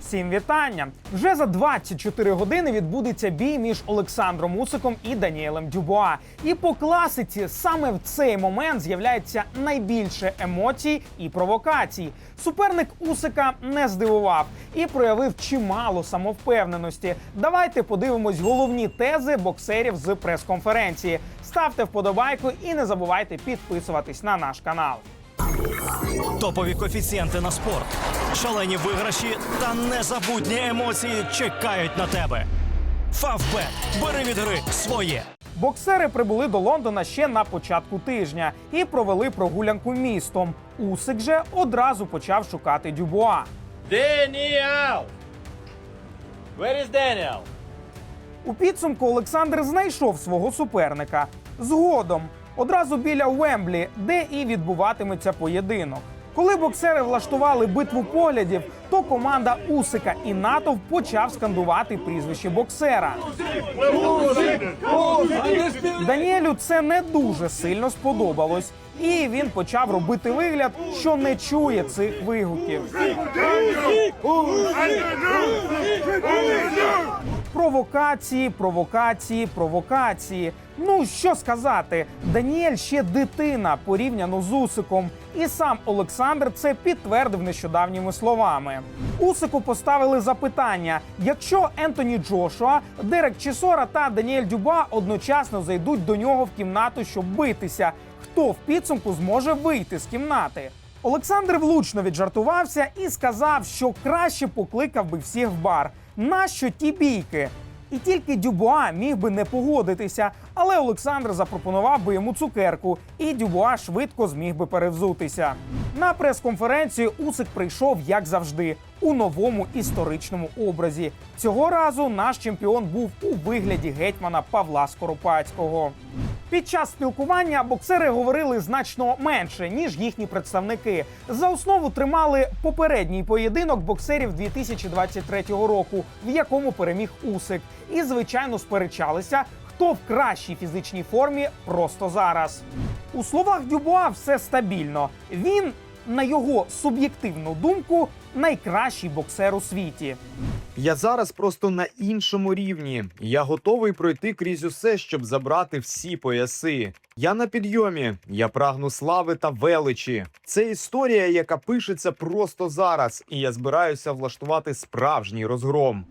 Всім вітання! Вже за 24 години відбудеться бій між Олександром Усиком і Даніелем Дюбуа. І по класиці саме в цей момент з'являється найбільше емоцій і провокацій. Суперник Усика не здивував і проявив чимало самовпевненості. Давайте подивимось головні тези боксерів з прес-конференції. Ставте вподобайку і не забувайте підписуватись на наш канал. Топові коефіцієнти на спорт, шалені виграші та незабутні емоції чекають на тебе. Фавбет. Бери від гри своє. Боксери прибули до Лондона ще на початку тижня і провели прогулянку містом. Усик же одразу почав шукати Дюбуа. Daniel! Where is Daniel? У підсумку Олександр знайшов свого суперника. Згодом, одразу біля Уемблі, де і відбуватиметься поєдинок. Коли боксери влаштували битву поглядів, то команда Усика і натовп почав скандувати прізвище боксера. Даніелю це не дуже сильно сподобалось, і він почав робити вигляд, що не чує цих вигуків. Провокації, провокації, провокації. Ну що сказати, Даніель ще дитина порівняно з Усиком, і сам Олександр це підтвердив нещодавніми словами. Усику поставили запитання: якщо Ентоні Джошуа, Дерек Чісора та Даніель Дюба одночасно зайдуть до нього в кімнату, щоб битися, хто в підсумку зможе вийти з кімнати? Олександр влучно віджартувався і сказав, що краще покликав би всіх в бар. Нащо ті бійки? І тільки Дюбуа міг би не погодитися, але Олександр запропонував би йому цукерку, і Дюбуа швидко зміг би перевзутися. На прес-конференцію Усик прийшов як завжди у новому історичному образі. Цього разу наш чемпіон був у вигляді гетьмана Павла Скоропадського. Під час спілкування боксери говорили значно менше ніж їхні представники. За основу тримали попередній поєдинок боксерів 2023 року, в якому переміг Усик, і звичайно сперечалися, хто в кращій фізичній формі просто зараз. У словах Дюбуа все стабільно. Він, на його суб'єктивну думку, найкращий боксер у світі. Я зараз просто на іншому рівні. Я готовий пройти крізь усе, щоб забрати всі пояси. Я на підйомі, я прагну слави та величі. Це історія, яка пишеться просто зараз, і я збираюся влаштувати справжній розгром.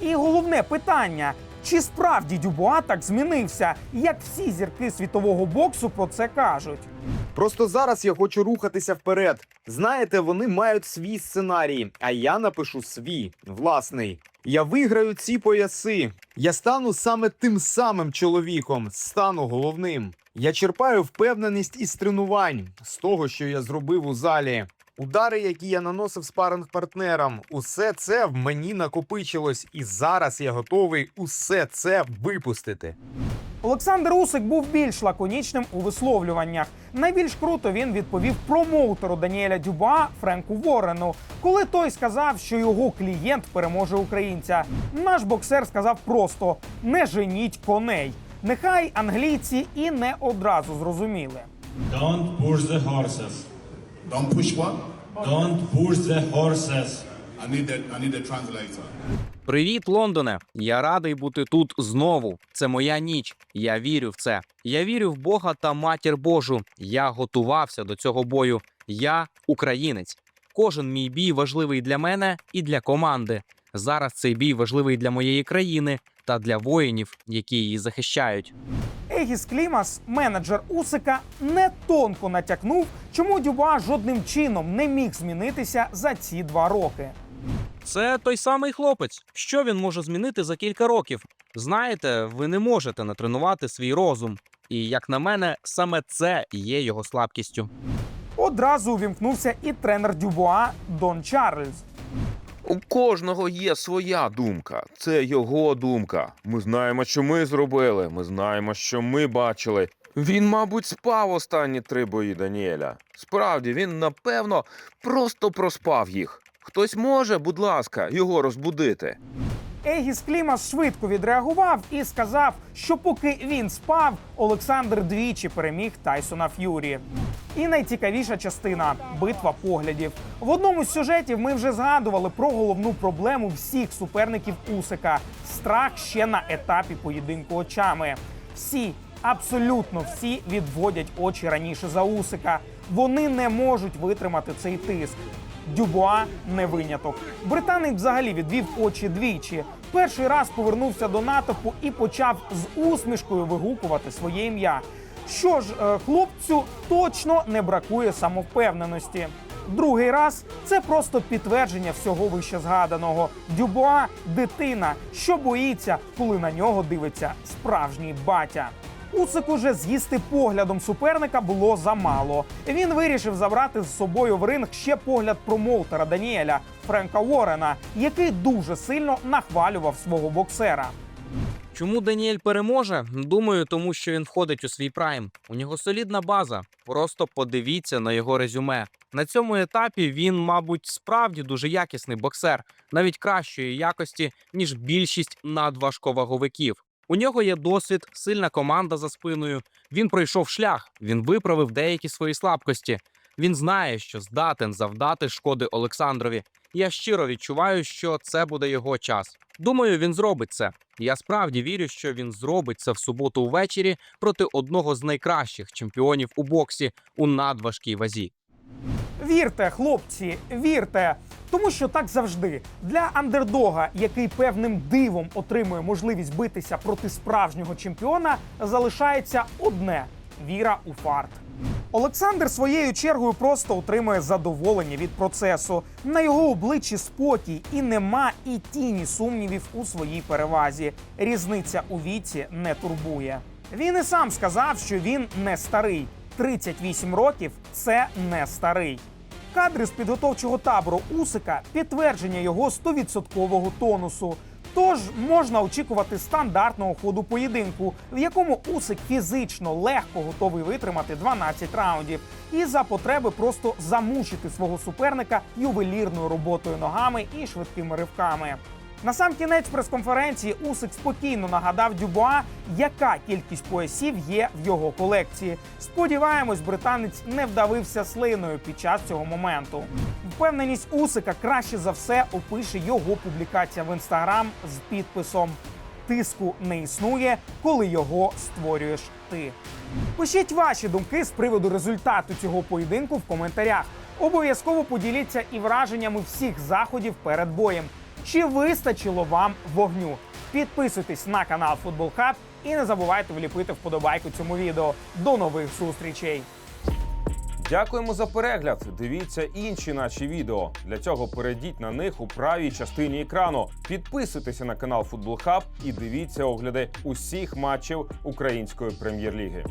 І головне питання: чи справді Дюбуа так змінився, як всі зірки світового боксу про це кажуть? Просто зараз я хочу рухатися вперед. Знаєте, вони мають свій сценарій, а я напишу свій власний. Я виграю ці пояси. Я стану саме тим самим чоловіком, стану головним. Я черпаю впевненість із тренувань, з того, що я зробив у залі. Удари, які я наносив спаринг партнерам, усе це в мені накопичилось, і зараз я готовий усе це випустити. Олександр Усик був більш лаконічним у висловлюваннях. Найбільш круто він відповів промоутеру Даніеля Дюба Френку Ворену, коли той сказав, що його клієнт переможе українця. Наш боксер сказав просто: не женіть коней. Нехай англійці і не одразу зрозуміли. Don't push the horses. Don't push what? Don't push the horses. I need the I need the translator. Привіт, Лондоне! Я радий бути тут знову. Це моя ніч. Я вірю в це. Я вірю в Бога та матір Божу. Я готувався до цього бою. Я українець. Кожен мій бій важливий для мене і для команди. Зараз цей бій важливий для моєї країни та для воїнів, які її захищають. Егіс Клімас, менеджер Усика, не тонко натякнув, чому Дюба жодним чином не міг змінитися за ці два роки. Це той самий хлопець. Що він може змінити за кілька років? Знаєте, ви не можете натренувати свій розум. І як на мене, саме це є його слабкістю. Одразу увімкнувся і тренер Дюбуа Дон Чарльз. У кожного є своя думка. Це його думка. Ми знаємо, що ми зробили. Ми знаємо, що ми бачили. Він, мабуть, спав останні три бої Даніеля. Справді, він, напевно, просто проспав їх. Хтось може, будь ласка, його розбудити. Егіс Клімас швидко відреагував і сказав, що поки він спав, Олександр двічі переміг Тайсона Ф'юрі. І найцікавіша частина битва поглядів. В одному з сюжетів ми вже згадували про головну проблему всіх суперників Усика страх ще на етапі поєдинку очами. Всі, абсолютно всі відводять очі раніше за Усика. Вони не можуть витримати цей тиск. Дюбуа не виняток. Британець взагалі відвів очі двічі. Перший раз повернувся до натовпу і почав з усмішкою вигукувати своє ім'я. Що ж, е, хлопцю точно не бракує самовпевненості. Другий раз це просто підтвердження всього вище згаданого. Дюбуа дитина, що боїться, коли на нього дивиться справжній батя. Усик уже з'їсти поглядом суперника було замало. Він вирішив забрати з собою в ринг ще погляд промоутера Даніеля Френка Уоррена, який дуже сильно нахвалював свого боксера. Чому Даніель переможе? Думаю, тому що він входить у свій прайм. У нього солідна база. Просто подивіться на його резюме. На цьому етапі він, мабуть, справді дуже якісний боксер, навіть кращої якості, ніж більшість надважковаговиків. У нього є досвід, сильна команда за спиною. Він пройшов шлях, він виправив деякі свої слабкості. Він знає, що здатен завдати шкоди Олександрові. Я щиро відчуваю, що це буде його час. Думаю, він зробить це. Я справді вірю, що він зробить це в суботу ввечері проти одного з найкращих чемпіонів у боксі у надважкій вазі. Вірте, хлопці, вірте. Тому що так завжди для андердога, який певним дивом отримує можливість битися проти справжнього чемпіона, залишається одне віра у фарт. Олександр своєю чергою просто отримує задоволення від процесу. На його обличчі спокій і нема і тіні сумнівів у своїй перевазі. Різниця у віці не турбує. Він і сам сказав, що він не старий. 38 років це не старий. Кадри з підготовчого табору Усика підтвердження його 100% тонусу. Тож можна очікувати стандартного ходу поєдинку, в якому Усик фізично легко готовий витримати 12 раундів, і за потреби просто замучити свого суперника ювелірною роботою ногами і швидкими ривками. На сам кінець прес-конференції Усик спокійно нагадав Дюбуа, яка кількість поясів є в його колекції. Сподіваємось, британець не вдавився слиною під час цього моменту. Впевненість Усика краще за все опише його публікація в інстаграм з підписом Тиску не існує, коли його створюєш ти. Пишіть ваші думки з приводу результату цього поєдинку в коментарях. Обов'язково поділіться і враженнями всіх заходів перед боєм. Чи вистачило вам вогню? Підписуйтесь на канал Футбол Хаб і не забувайте вліпити вподобайку цьому відео. До нових зустрічей! Дякуємо за перегляд. Дивіться інші наші відео. Для цього перейдіть на них у правій частині екрану. Підписуйтеся на канал Футбол Хаб і дивіться огляди усіх матчів української прем'єр-ліги.